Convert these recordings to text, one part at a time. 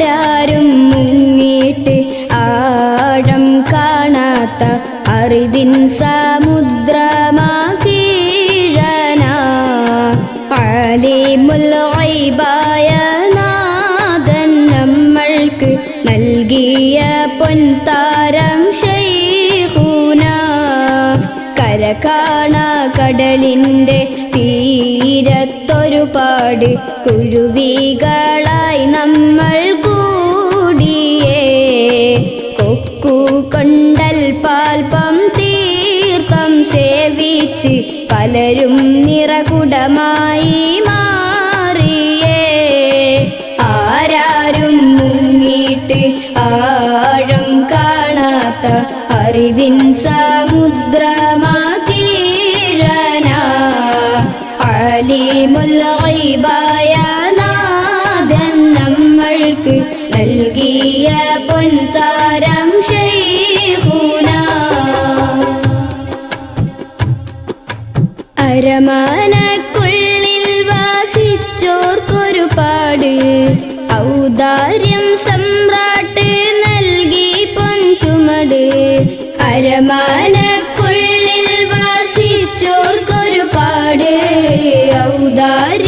ആരാരും മുങ്ങിയിട്ട് ആഴം കാണാത്ത അറിവിൻ സമുദ്രമാ കീഴന ആലിമുൽ ഗൈബായ നാഥൻ നമ്മൾക്ക് നൽകിയ പൊൻതാരം ശൈഖുന. കര കാണ കടലിന്റെ തീരത്തൊരുപാട് കുരുവികളായി നമ്മൾ സേവിച്ച് പലരും നിറകുടമായി മാറിയേ. ആരാരും മുങ്ങിയിട്ട് ആഴം കാണാത്ത അറിവിൻ സമുദ്രമാതീഴന അലിമുൽ ഗൈബായ നാഥൻ നമ്മൾക്ക് നൽകിയ പൊൻതാരം അരമാനക്കുള്ളിൽ വാസിച്ചോർക്കൊരുപാട്. ഔദാര്യം സമ്രാട്ട് നൽകി പൊൻചുമട്. അരമാനക്കുള്ളിൽ വാസിച്ചോർക്കൊരുപാട്. ഔദാര്യം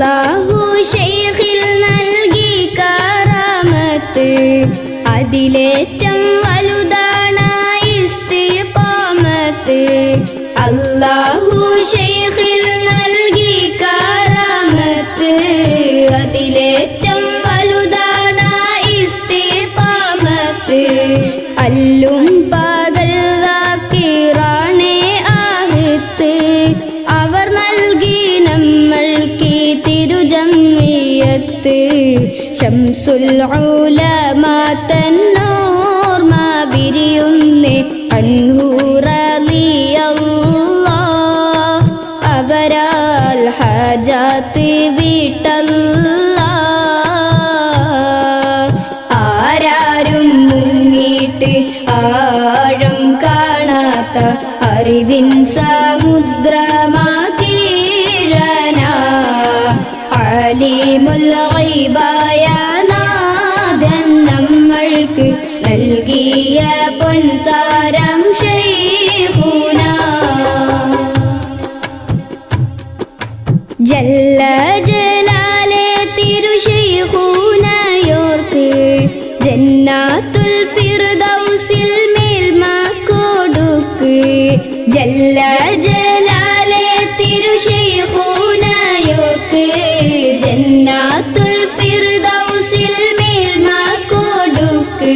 അല്ലാഹു ഷെയ്ഖിൽ നൽകി കാരാമത്ത്. അതിലേറ്റം വലുതാണ് ഇസ്തിഫാമത്ത്. അള്ളാഹു ഷെയ്ഖിൽ നൽകി കാരാമത്ത്. അതിലേറ്റം വലുതാണ് ഇസ്തിഫാമത്ത്. അല്ലും തിരുജമ്മിയത്ത് ശംസുൽ അൻഹൂറിയല്ലാ അവരാൽ ഹജാത്ത് വീട്ടല്ല ആരാരും മുങ്ങിട്ട് ആഴം കാണാത്ത അറിവിൻ സമുദ്രമാ ജല്ല ജലാലെ തിരുശൈഖൂനയോർക്ക് ജന്നാത്തുൽ ഫിർദൗസിൽ മേൽമ കൊടുക്ക് ജല്ല ജലാലെ തിരുശൈഖൂനയോർക്ക് ജന്നാത്തുൽ ഫിർദൗസിൽ മേൽമ കൊടുക്ക്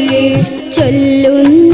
ചൊല്ലുന്നേ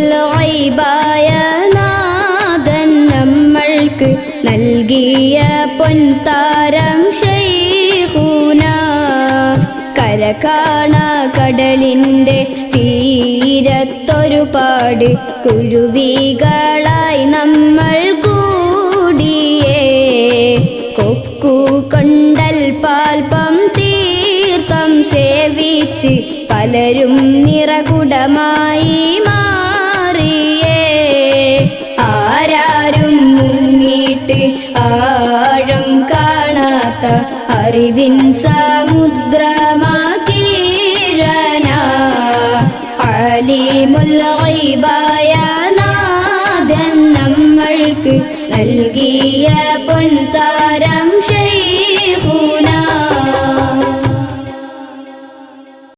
തൊൽബായ നാഥൻ നമ്മൾക്ക് നൽകിയ പൊൻതാരം ഷൈഹൂന കരകാണ കടലിന്റെ തീരത്തൊരുപാട് കുരുവികളായി നമ്മൾ കൂടിയേ. കൊക്കു കൊണ്ടൽ പാൽപം തീർത്ഥം സേവിച്ച് പലരും നിറകുടമായി മാ മുങ്ങിട്ട് ആഴം കാണാത്ത അറിവിൻ സമുദ്രമാക്കീഴന അലിമുല്ലൈബായ നാഥൻ നമ്മൾക്ക് നൽകിയ പൊൻതാ